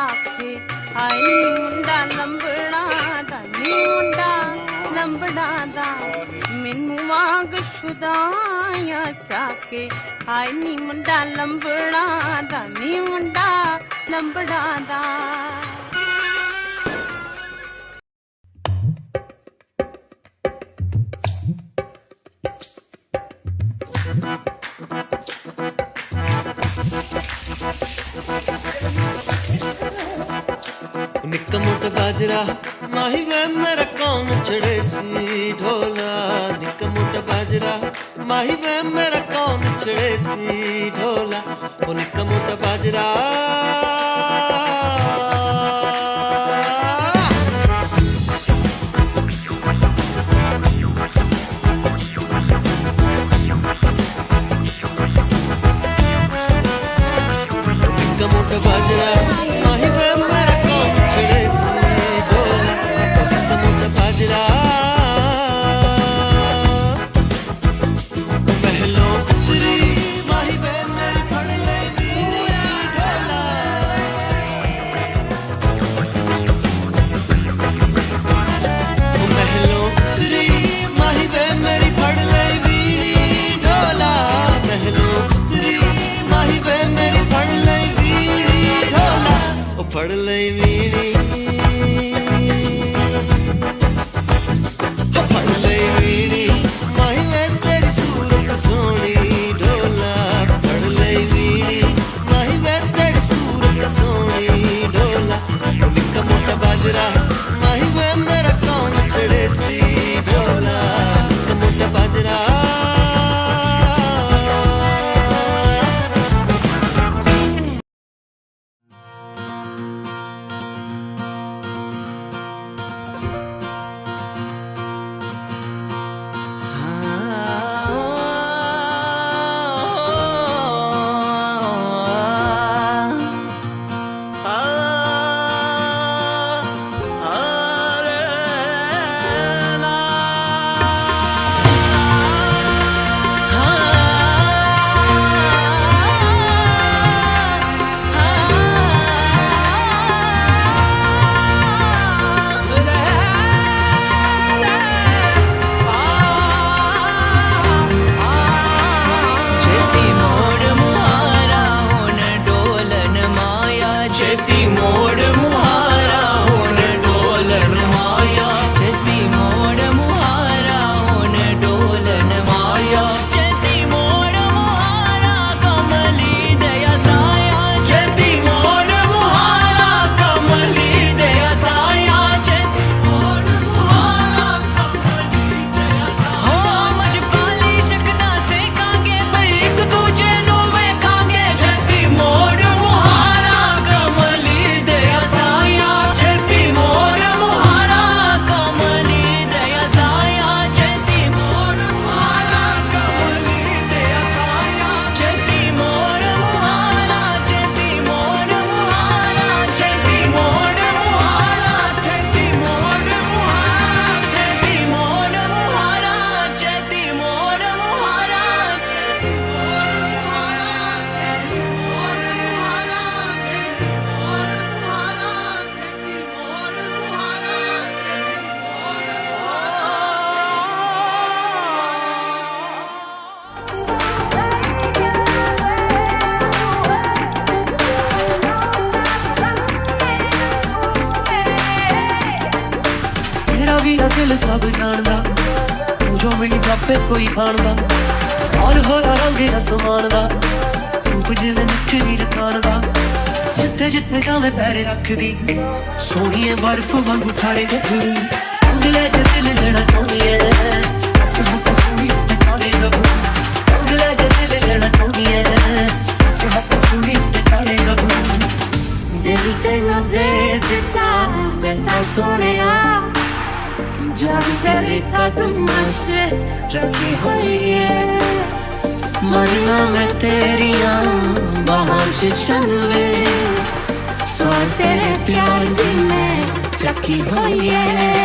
ਆਖੇ, ਹਾਏ ਨੀ ਮੁੰਡਾ ਲੰਬੜਾ ਦਾ ਨੀ ਮੁੰਡਾ ਲੰਬੜਾ ਦਾ ਮੈਨੂੰ ਵਾਂਗ ਸ਼ੁਦਾਇਆ ਚਾਕੇ, ਹਾਏ ਨੀ ਮੁੰਡਾ ਲੰਬੜਾ ਦਾ ਨੀ ਮੁੰਡਾ ਲੰਬੜਾ ਦਾ ਨਿੱਕਾ ਮੋਟਾ मुट बाजरा, माही वे मेरा कौन छड़े सी ढोला? निकमुट बाजरा, माही वे मेरा कौन छड़े सी ढोला? निक मुट बाजरा। बाजरा। पढ़ लेवी ਦਿਲ ਸਭ ਜਾਣਦਾ। ਤੂੰ ਜੋ ਮੈਨੂੰ ਜਾਪੇ ਕੋਈ ਖਾਣਦਾ ਔਰ ਹੋਇਆ ਰੰਗ ਅਸਮਾਨ ਦਾ। ਰੂਪ ਜਿਵੇਂ ਨਿਖਰੀ ਰਕਾਨ ਦਾ। ਜਿੱਥੇ ਜਿੱਥੇ ਜਾਵੇਂ ਪੈਰੇ ਰੱਖਦੀ। ਸੋਹਣੀਏ ਬਰਫ਼ ਵਾਂਗੂ ਠਾਰੇ ਗੱਭਰੂ। ਅੰਗਲੇ ਦੇ ਦਿਲ ਲੈਣਾ ਚਾਹੁੰਦੀ ਐ। ਹੱਸ ਹੱਸ ਸੁਣੀ तेरी हुई मरना मैं तेरी बाहर से चनवे सो तेरे प्यार दिल में चकी हुई है